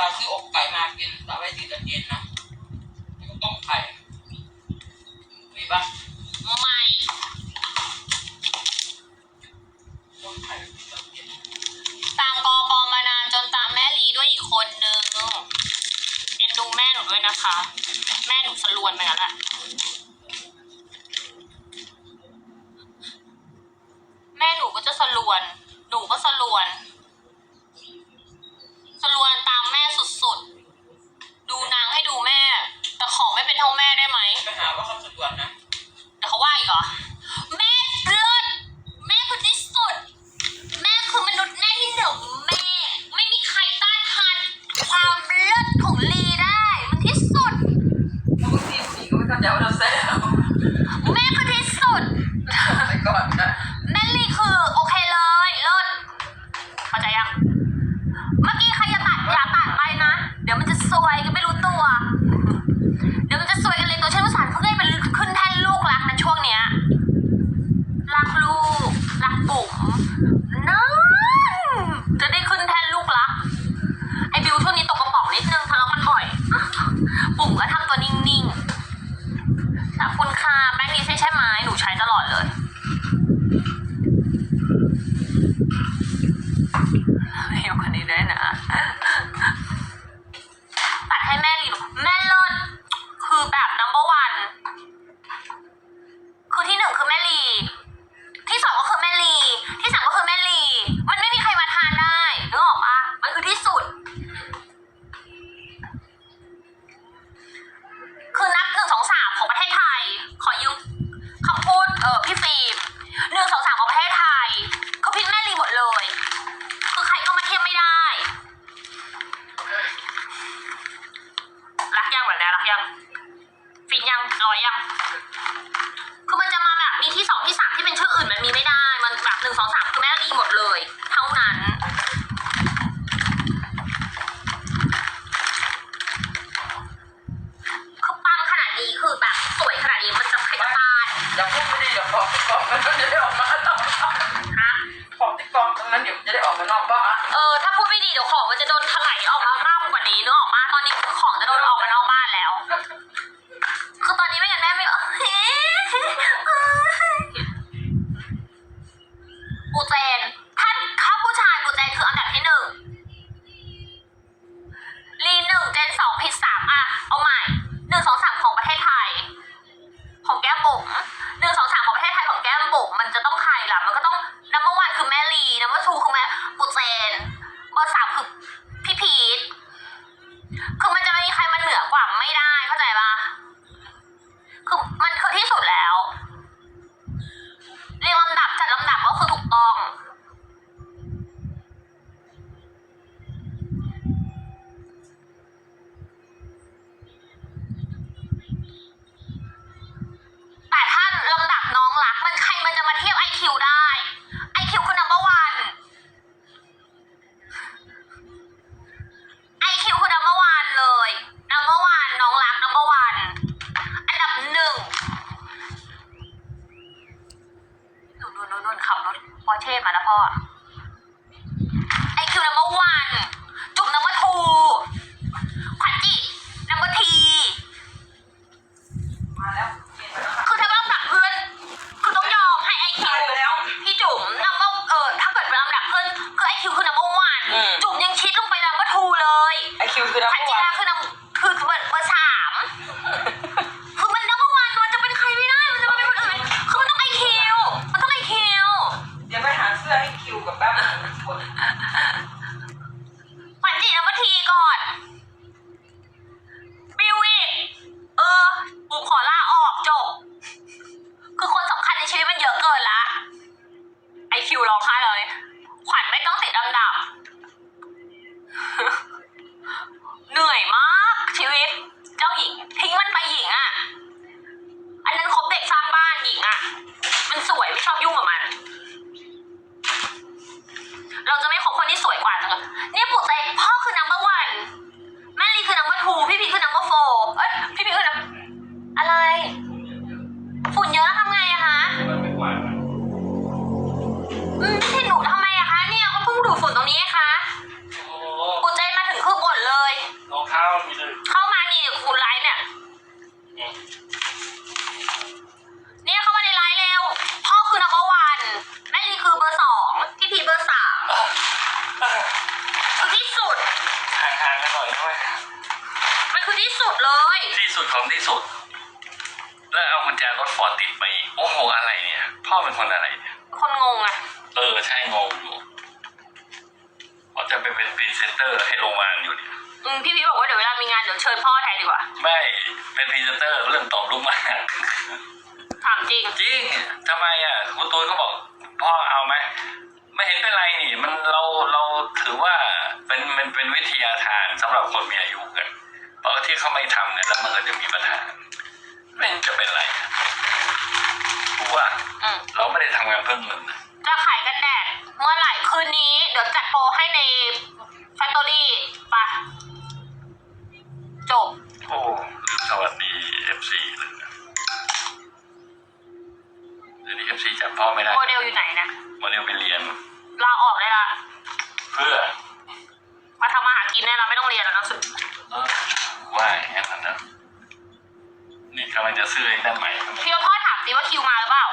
ลาซื้ออกไก่มากินแต่ไว้ตินตอนเย็นนะต้องไข่มีปะไม่ตามกอปอมานานจนตามแม่ลีด้วยอีกคนนึง เอ็นดูแม่หนูด้วยนะคะ แม่หนูสลวนไปนั่นแหละ come down what I'm saying? ที่สุ เพื่อเงินนะจะขายกันแดดเมื่อไหร่คืนนี้เดี๋ยวจัดโปรให้ในแฟคทอรี่ปะจบ โอ้ลืมสวัสดีเอฟซีเลยนะเดี๋ยวนี้เอฟซีจำพ่อไม่ได้โมเดลอยู่ไหนนะโมเดลไปเรียนลาออกได้ละเพื่อมาทำมาหากินได้ละไม่ต้องเรียนแล้วนะสุดเออว่าอย่างนั้นนะนี่กำลังจะซื้อไอ้นั่นใหม่พี่ว่าพ่อถามสิว่าคิวมาหรือเปล่า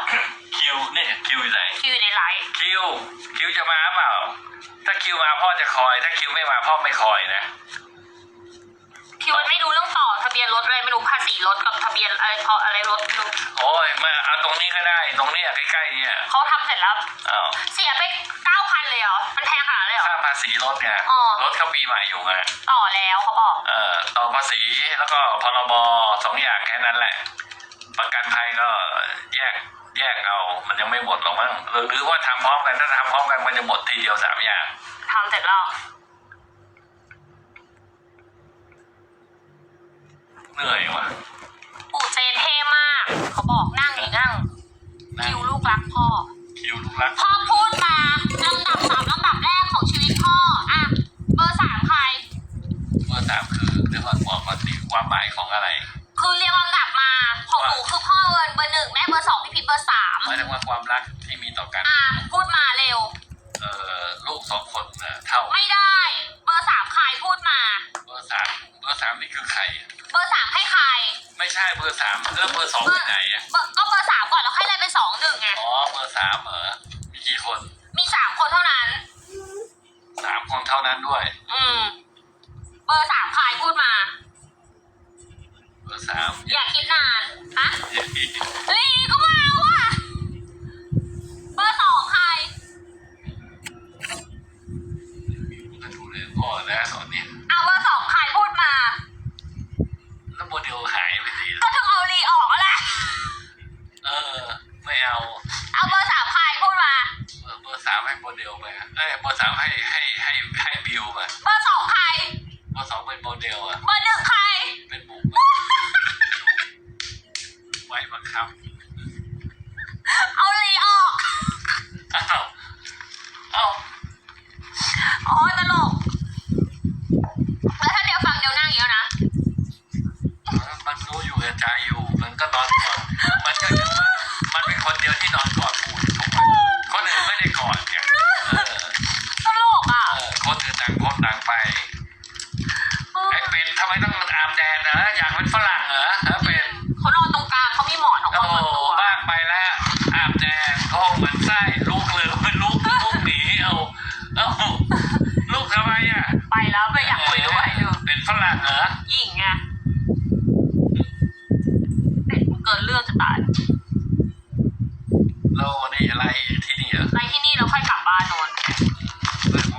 คิวนี่คิวอยู่ไหนคิวอยู่ในไลฟ์คิวคิวจะมาเปล่า ถ้าคิวมาพ่อจะคอย ถ้าคิวไม่มาพ่อไม่คอยนะคิวมันไม่รู้เรื่องต่อทะเบียนรถอะไรไม่รู้ภาษีรถกับทะเบียนอะไรพออะไรรถไม่รู้โอ้ยมาเอาตรงนี้ก็ได้ ตรงเนี้ยใกล้ๆเนี่ยเขาทำเสร็จแล้วอ้าวเสียไปเก้าพันเลยเหรอมันแพงขนาดนั้นเลยเหรอ ค่าภาษีรถไงอ๋อ รถเข้าปีใหม่อยู่ไงต่อแล้วเขาบอกเอ่อต่อภาษีแล้วก็พรบสองอย่างแค่นั้นแหละ ประกันภัยก็แยก แยกเอา มันยังไม่หมดหรอกมั้งหรือหรือว่าทำพร้อมกันถ้าทำพร้อมกันมันจะหมดทีเดียวสามอย่างทำเสร็จแล้วเหนื่อยว่ะปู่เจนเท่มาก เขาบอกนั่งอีกนั่งนะคิวลูกรักพ่อคิวลูกรักพ่อพูดมาลำดับสามลำดับแรกของชีวิตพ่ออะเบอร์สามใครเบอร์สามคือเดี๋ยวก่อนบอกมาตีความหมายของอะไร คือเรียงลำดับมา ของหนูคือพ่อเบอร์เบอร์หนึ่งแม่เบอร์สองพี่พีชเบอร์สามหมายถึงว่าความรักที่มีต่อกัน อะพูดมาเร็ว เอ่อลูกสองคนน่ะเท่า ไม่ได้ เบอร์สามใครพูดมา เบอร์สามเบอร์สามนี่คือใครอะเบอร์สามให้ใคร ไม่ใช่เบอร์สามเออเบอร์สองที่ไหนอะเบอร์ก็เบอร์สามก่อนแล้วค่อยไล่ไปสองหนึ่งไงอ๋อเบอร์สามเหรอมีกี่คนมีสามคนเท่านั้น สามคนเท่านั้นด้วย อืม เบอร์สามใครพูดมา เบอร์สามอย่าคิดนานฮะเฮ้ยลีก็มาว่ะเบอร์สองใครมาดูเลยพ่อนะตอนเนี้ยเอาเบอร์สองใครพูดมา แล้วโมเดลหายไปทีก็ถึงเอาลีออกแล้วแหละเออ ไม่เอาเอาเบอร์สามใครพูดมาเบอร์เบอร์สามให้โมเดลไปอะเอ้ยเบอร์สามให้ให้ให้ให้บิวไปเบอร์สองใครเบอร์สองเป็นโมเดลอะเบอร์หนึ่งใครเป็นบุกไว้บังคับ เอาลีออก อ้าวอ้าว อ๋อตลก แล้วถ้าเดี๋ยวฟังเดี๋ยวนั่งอย่างนี้นะ มันรู้อยู่กับใจอยู่ มันก็นอนกอดมันก็คือว่ามันเป็นคนเดียวที่นอนกอดปูทุกวันคนอื่นไม่ได้กอดไงเออ ตลกอะ เออคนอื่นต่างคนต่างไป ไอ้เป็นทำไมต้องอาบแดดนะอยากเป็นฝรั่งเหรอฮะเป็น เขานอนตรงกลางเขามีหมอนของ โอ้ เขาส่วนตัว บ้างไปแล้วอาบแดดก็เหมือนไส้ลูกเลยลูกลูกหนีเอาเอาลูกทำไมอะ ไปแล้วไม่อยากคุยด้วยดู เป็นฝรั่งเหรอ หญิงไงเป็ดมันเกินเรื่องจะตาย เรานี่อะไรที่นี่เหรอ ไปที่นี่แล้วค่อยกลับบ้านนอน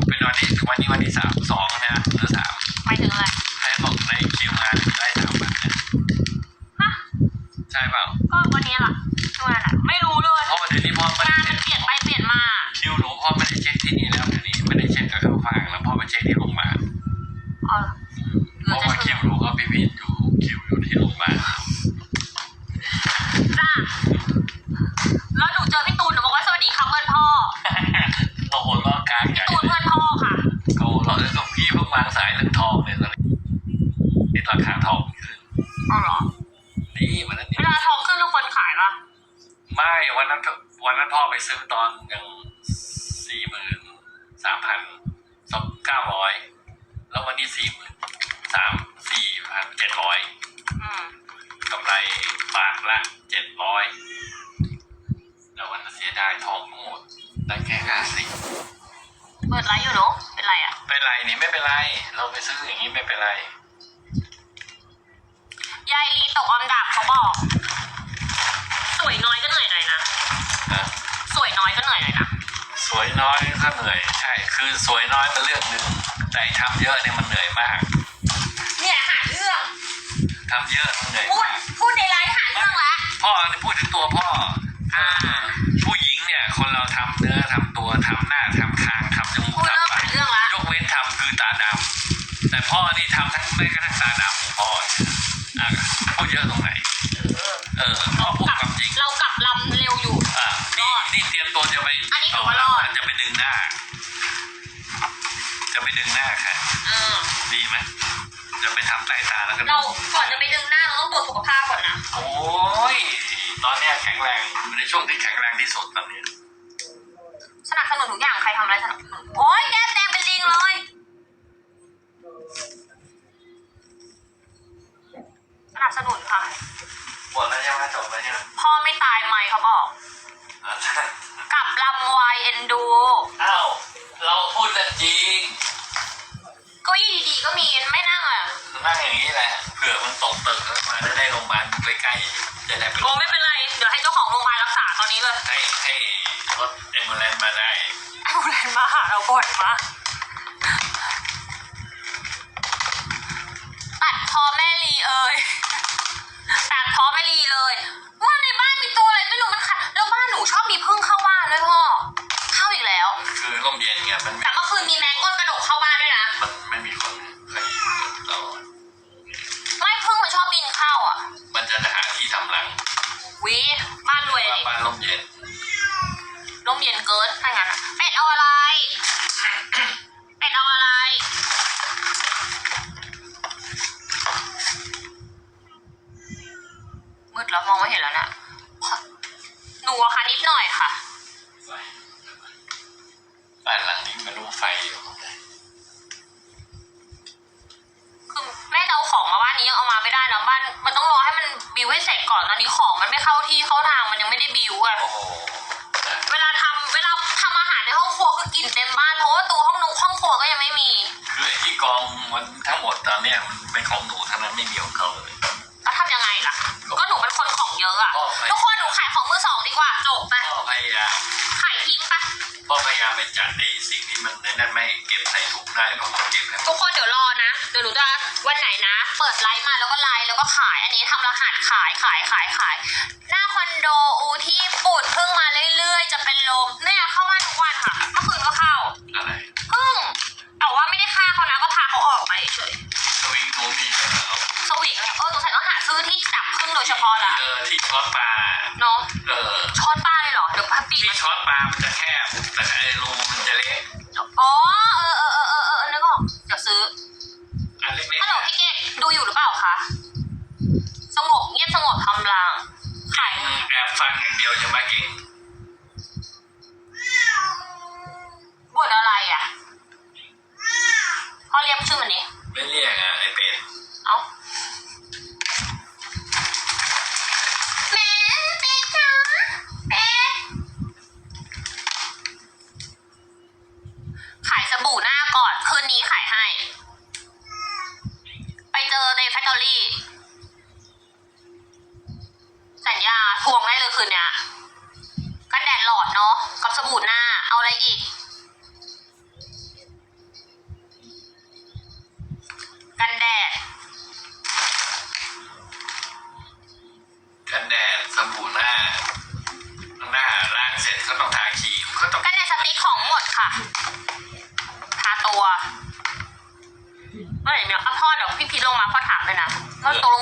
เป็นวันที่วันนี้วันที่สามสองนะหรือสาม ไปถึงอะไร ใครบอกในคิวงานได้สามวันเนี่ย ฮะ ใช่เปล่า ก็วันนี้ล่ะช่วงนั้นอะไม่รู้เลย เพราะว่าเดี๋ยวนี้พ่อไม่ งา ได้ น เช็ มัน ค เปลี่ยนไปเปลี่ยนมา คิวหนูพ่อไม่ได้เช็คที่นี่แล้วเดี๋ยวนี้ไม่ได้เช็คกับข้าวฟ่างแล้วพ่อไปเช็คที่โรงพยาบาล เออเห เพ ลือ ราะ จะ ว่า เชื่ คิ อ วหนูก็พิพิธอยู่คิวอยู่ที่โรงพยาบาล จ้าแล้วหนูเจอพี่ตูนหนูบอกว่าสวัสดีครับเพื่อนพ่อ โอ้โหล้อกลางใหญ่ ตูนเพื่อนพ่อค่ะ โอ้โหล้อแล้วก็พี่เพิ่งวางสายเรื่องทองเนี่ยตอนนี้เห็นราคาทองขึ้น อ๋อเหรอ นี่วันนั้น เว นี่ ลาทองขึ้นทุกคนขายปะ ไม่วันนั้นวันนั้นพ่อไป ซื้อตอนยังสี่หมื่นสามพันสองเก้าร้อยแล้ววันนี้สี่หมื่นสามสี่พันเจ็ดร้อยอืมกำไรบาทละเจ็ดร้อยแต่วันนั้นเสียดายทองทั้งหมดได้แค่ห้าสิบเปิดไลฟ์อยู่เนาะเป็นไรไรอะเป็นไรนี่ไม่เป็นไร เราไปซื้ออย่างนี้ไม่เป็นไร ยายลีตกอันดับเขาบอก สวยน้อยก็เหนื่อยหน่อยนะ นะสวยน้อยก็ เหนื่อยหน่อยนะสวยน้อยก็เหนื่อยใช่ คือสวยน้อยมันเรื่องหนึ่งแต่ทำเยอะเนี่ยมันเหนื่อยมากเนี่ยหาเรื่องทำเยอะมันเหนื่อยพูดมากพูดในไลฟ์หาเรื่องละพ่อเนี่ยพูดถึงตัวพ่ออ่าผู้หญิงเนี่ยคนเราทำเนื้อทำตัวทำหน้าทำคางทำจมูกพูดเริ่มทำปาหากเรื่องละยกเว้นทำคือตาดำแต่พ่อนี่ทำทั้งแม้กระทั่งตาดำของพ่ออะพูดเยอะตรงไหนเออพ่อ จะไปดึงหน้าค่ะ เออ ดีไหมจะไปทำสายตาแล้วก็เราก่อนจะไปดึงหน้าเราต้องตรวจสุขภาพก่อนนะ โอ้ยตอนเนี้ยแข็งแรงอยู่ในช่วงที่แข็งแรงที่สุดตอนนี้สนับสนุนทุกอย่างใครทำอะไรสนับสนุนโอ้ยแก้มแดงเป็นลิงเลยสนับสนุนค่ะ หมดแล้วใช่ไหมจบแล้วใช่ไหมพ่อไม่ตายไหมเขาบอกอะกลับลำวายเอ็นดู ก็ยี่ดีๆก็มีไม่นั่งอะนั่งอย่างนี้แหละเผื่อมันตกตึกแล้วมาได้โรงพยาบาลใกล้ๆจะได้ไปโอ้ไม่เป็นไร เดี๋ยวให้เจ้าของโรงพยาบาลรักษาตอนนี้เลย ให้ให้รถเอมบูเลนมาได้เอาแรงมาหาเราบ่อยมากตัดคอแม่ลีเอ่ย ว่าตัวห้องนุงห้องครัวก็ยังไม่มี คือไอ้ที่กองมันทั้งหมดตอนเนี้ยมันเป็นของหนูทั้งนั้นไม่มีของเขาเลย แล้วทำยังไงล่ะ ก็หนูเป็นคนของเยอะอะก็ไม่ทุกคนหนูขายของมือสองดีกว่าจบไปพ่อพยายามขายทิ้งไปพ่อพยายามไปจัดไอ้สิ่งที่มันในนั้นไม่ให้เก็บใส่ถุงได้เพราะมันเก็บให้หมทุดกคนเดี๋ยวรอนะ เดี๋ยวหนูจะวันไหนนะ เปิดไลฟ์มาแล้วก็ไลฟ์แล้วก็ขาย อันนี้ทำรหัสขายขายขายขาย หน้าคอนโดอูที่ญี่ปุ่นเพิ่งมาเรื่อยๆ จะเป็นลมเนี่ยเข้ามาทุกวันค่ะ อะไรเพิ่งแต่ว่าไม่ได้ฆ่าเขานะก็พาเขาออกไปเฉยสวิงหนูมีเหรอสวิงเนี่ยเออสงสัยต้องหาซื้อที่จับพึ่งโดยเฉพาะละเออที่ช้อนปลาเนาะเออช้อนป้าเลยเหรอเดี๋ยวพับปีกที่มันช้อนปลามันจะแคบแต่ไอ้รูมันจะเล็กอ๋อเออเออเออเออ เล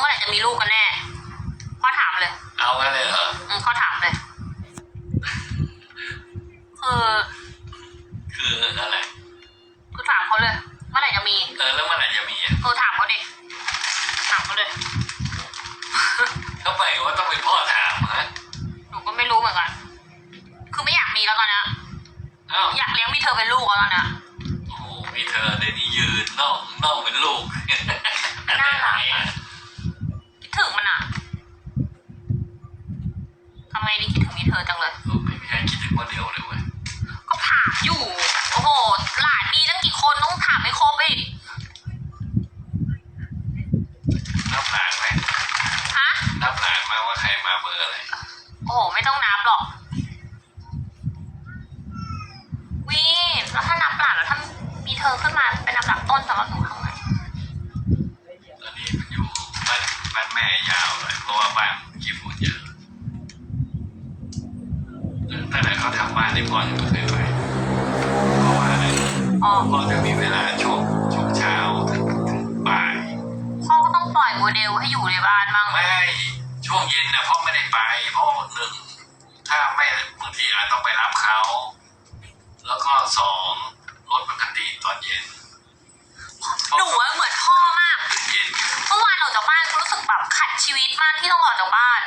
แบบขัดชีวิตมากที่ต้องออกจากบ้าน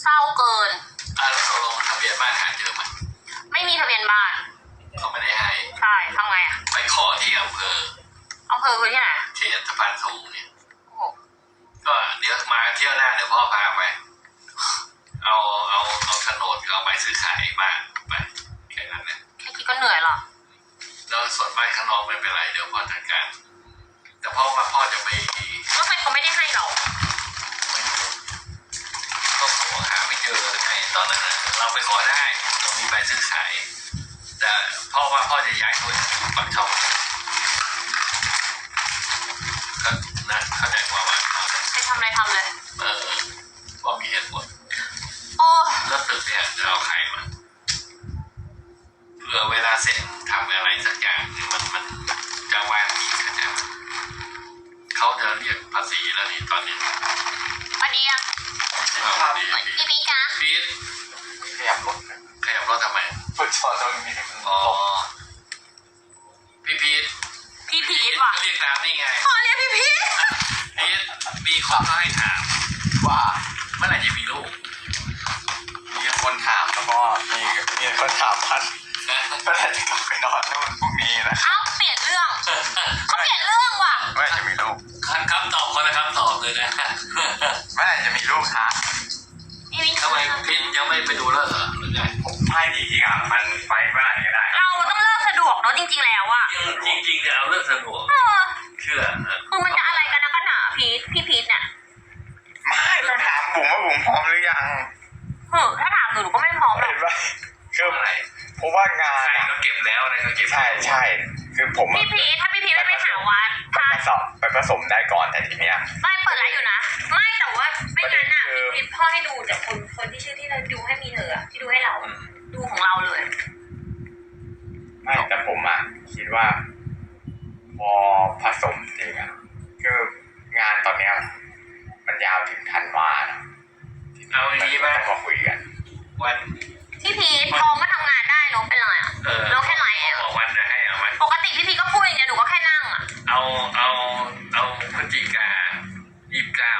เศร้าเกิน อะแล้วเราลงทะเบียนบ้านหาเจอไหมไม่มีทะเบียนบ้าน เขาไม่ได้ให้ ใช่ทำไงอะไปขอที่อำเภออำเภอคือที่ไหนเขตสะพานสูงเนี่ย โอ้โหก็เดี๋ยวมาเที่ยวหน้าเดี๋ยวพ่อพาไป เอาเอาเอาโฉนดกับเอาใบซื้อขายบ้านไปแค่นั้นนะแค่คิดก็เหนื่อยหรอแล้วส่วนบ้านข้างนอกไม่เป็นไรเดี๋ยวพ่อจัดการ แต่พ่อว่าพ่อจะไป แล้วทำไมเขาไม่ได้ให้เราไม่รู้ก็ขอหาไม่เจอเลยไงตอนนั้นน่ะเราไปขอได้เรามีใบซื้อขายแต่พ่อว่าพ่อจะย้ายคนอยู่ปากช่องก็นะเข้าใจว่าว่าพ่อจะไปทำอะไรทำเลย เออพ่อมีเหตุผลโอ้แล้วตึกเนี่ยจะเอาใครมาเผื่อเวลาเซ็นทำอะไรสักอย่างหรือมันมันจะว่างอีกนะครับ เขาจะเรียกภาษีแล้วนี่ตอนนี้วันนี้อะเอาดีพี่ปีกะพีทขยับรถนะขยับรถทำไมฝึกสอนตรงนี้อ๋อพี่พีทพี่พีทว่ะก็เรียกตามนี่ไงขอเรียกพี่พีทพีทมีข้อให้ถามว่าเมื่อไหร่จะมีลูกมีคนถามแล้วก็มีมีคนถามพันนะเมื่อไหร่จะกลับไปนอนนู่นพรุ่งนี้นะเอ้า เปลี่ยนเรื่องเขาเปลี่ยนเรื่องว่ะเมื่อไหร่จะมีลูกคำตอบคนละคำตอบเลยนะเมื่อไหร่จะมีลูกคะพี่พีททำไมพีทยังไม่ไปดูแล้วเหรอหรือไงไม่ดีจริงอะมันไปเมื่อไหร่ก็ได้เราต้องเลิกสะดวกเนอะจริง ๆ แล้วอะจริงจริงๆจะเอาเรื่องสนุกเออเชื่อนะคือมันจะอะไรกันนะกันหนาพีทพี่พีทเนี่ยไม่ต้องถามบุ๋มว่าบุ๋มพร้อมหรือยังเฮ้อถ้าถามหนูหนูก็ไม่พร้อมหรอกเห็นปะคืออะไร เก็บแล้วอะไรก็เก็บใช่ใช่คือผมอะพี่พีทถ้าพี่พีทไม่ไปหาวัดไปพาผสมไปผสมได้ก่อนแต่ทีเนี้ยไม่เปิดไลฟ์อยู่นะ ไม่แต่ว่าไม่งั้นอะประเด็นคือพี่พ่อให้ดูจากคนคนที่ชื่อที่เราดูให้มีเธออะที่ดูให้เราอะดูของเราเลยไม่แต่ผมอะคิดว่า พอผสมจริงอะคืองานตอนเนี้ยมันยาวถึงธันวานะเอาอย่างนี้ไหมต้องมาคุยกัน วัน พี่พีททองก็ทำงานได้เนอะเป็นไรอะเออเราแค่ไลฟ์เองบอกวันจะให้เอาไหมปกติพี่พีทก็พูดอย่างเดียวหนูก็แค่นั่งอะเอาเอาเอาพฤศจิกายี่สิบเก้า